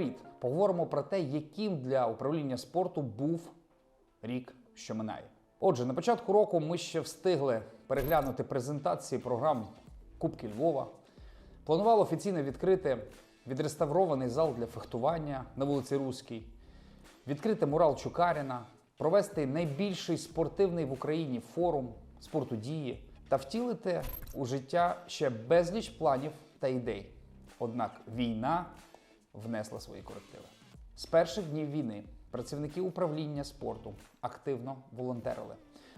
привіт! Поговоримо про те, яким для управління спорту був рік, що минає. Отже, на початку року ми ще встигли переглянути презентації програм Кубки Львова. Планували офіційно відкрити відреставрований зал для фехтування на вулиці Руській, відкрити мурал Чукаріна, провести найбільший спортивний в Україні форум спорту дії та втілити у життя ще безліч планів та ідей. Однак війна внесла свої корективи. З перших днів війни працівники управління спорту активно волонтерили.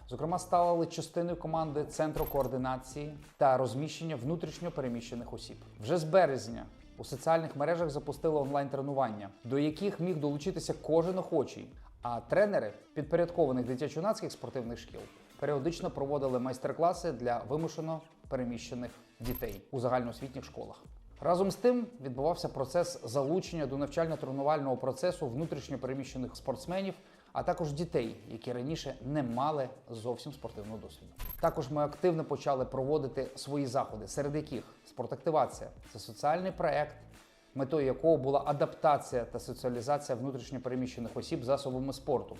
Зокрема, стали частиною команди Центру координації та розміщення внутрішньо переміщених осіб. Вже з березня у соціальних мережах запустили онлайн-тренування, до яких міг долучитися кожен охочий. А тренери підпорядкованих дитячо-юнацьких спортивних шкіл періодично проводили майстер-класи для вимушено переміщених дітей у загальноосвітніх школах. Разом з тим відбувався процес залучення до навчально-тренувального процесу внутрішньо переміщених спортсменів, а також дітей, які раніше не мали зовсім спортивного досвіду. Також ми активно почали проводити свої заходи, серед яких спортактивація це соціальний проект, метою якого була адаптація та соціалізація внутрішньо переміщених осіб засобами спорту.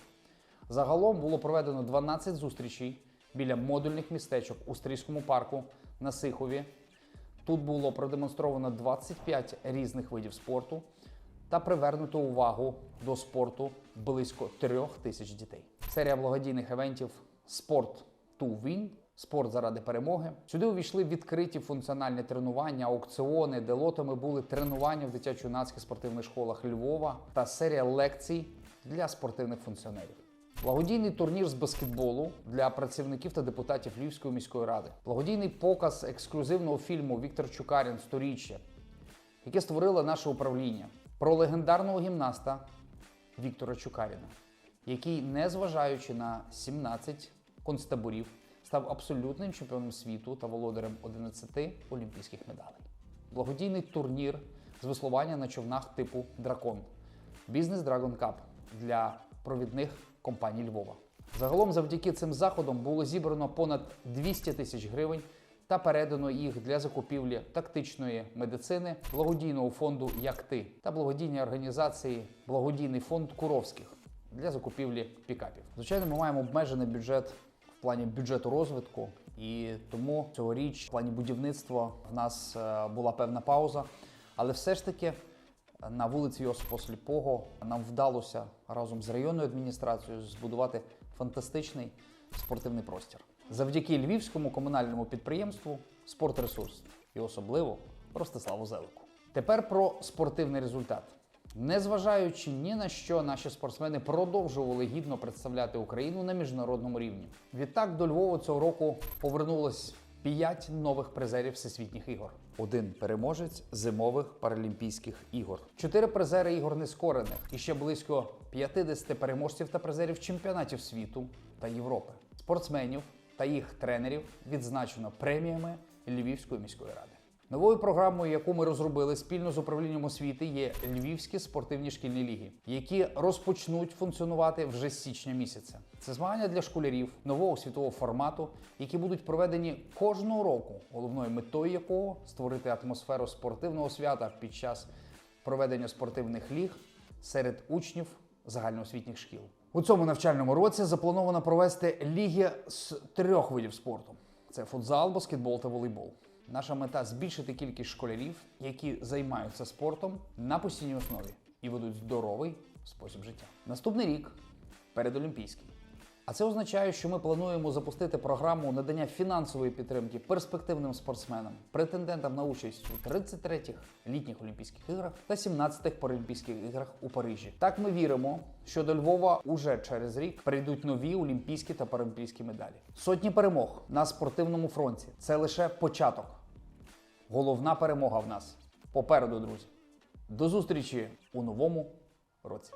Загалом було проведено 12 зустрічей біля модульних містечок у Стрийському парку на Сихові. Тут було продемонстровано 25 різних видів спорту та привернуто увагу до спорту близько трьох тисяч дітей. Серія благодійних івентів Спорт to Win Спорт заради перемоги. Сюди увійшли відкриті функціональні тренування, аукціони, де лотами були тренування в дитячо-юнацьких спортивних школах Львова та серія лекцій для спортивних функціонерів. Благодійний турнір з баскетболу для працівників та депутатів Львівської міської ради. Благодійний показ ексклюзивного фільму Віктор Чукарін Сторіччя, яке створило наше управління про легендарного гімнаста Віктора Чукаріна, який, незважаючи на 17 концтаборів, став абсолютним чемпіоном світу та володарем 11 олімпійських медалей. Благодійний турнір з веслування на човнах типу Дракон. Бізнес Dragon Cup для провідних компаній Львова. Загалом, завдяки цим заходам було зібрано понад 200 тисяч гривень та передано їх для закупівлі тактичної медицини, благодійного фонду Як ти та благодійній організації Благодійний фонд Куровських для закупівлі пікапів. Звичайно, ми маємо обмежений бюджет в плані бюджету розвитку, і тому цьогоріч в плані будівництва в нас е, була певна пауза, але все ж таки. На вулиці Йосипа Сліпого нам вдалося разом з районною адміністрацією збудувати фантастичний спортивний простір. Завдяки львівському комунальному підприємству «Спортресурс» і особливо Ростиславу Зелику. Тепер про спортивний результат. Незважаючи ні на що, наші спортсмени продовжували гідно представляти Україну на міжнародному рівні. Відтак до Львова цього року повернулось П'ять нових призерів всесвітніх ігор, один переможець зимових паралімпійських ігор, чотири призери ігор нескорених і ще близько 50 переможців та призерів чемпіонатів світу та Європи. Спортсменів та їх тренерів відзначено преміями Львівської міської ради. Новою програмою, яку ми розробили спільно з управлінням освіти, є Львівські спортивні шкільні ліги, які розпочнуть функціонувати вже з січня місяця. Це змагання для школярів нового світового формату, які будуть проведені кожного року, головною метою якого створити атмосферу спортивного свята під час проведення спортивних ліг серед учнів загальноосвітніх шкіл. У цьому навчальному році заплановано провести ліги з трьох видів спорту: це футзал, баскетбол та волейбол. Наша мета збільшити кількість школярів, які займаються спортом на постійній основі і ведуть здоровий спосіб життя. Наступний рік передолімпійський. А це означає, що ми плануємо запустити програму надання фінансової підтримки перспективним спортсменам, претендентам на участь у 33-х літніх Олімпійських іграх та 17-х Паралімпійських іграх у Парижі. Так ми віримо, що до Львова уже через рік прийдуть нові олімпійські та паралімпійські медалі. Сотні перемог на спортивному фронті це лише початок. Головна перемога в нас попереду, друзі. До зустрічі у новому році.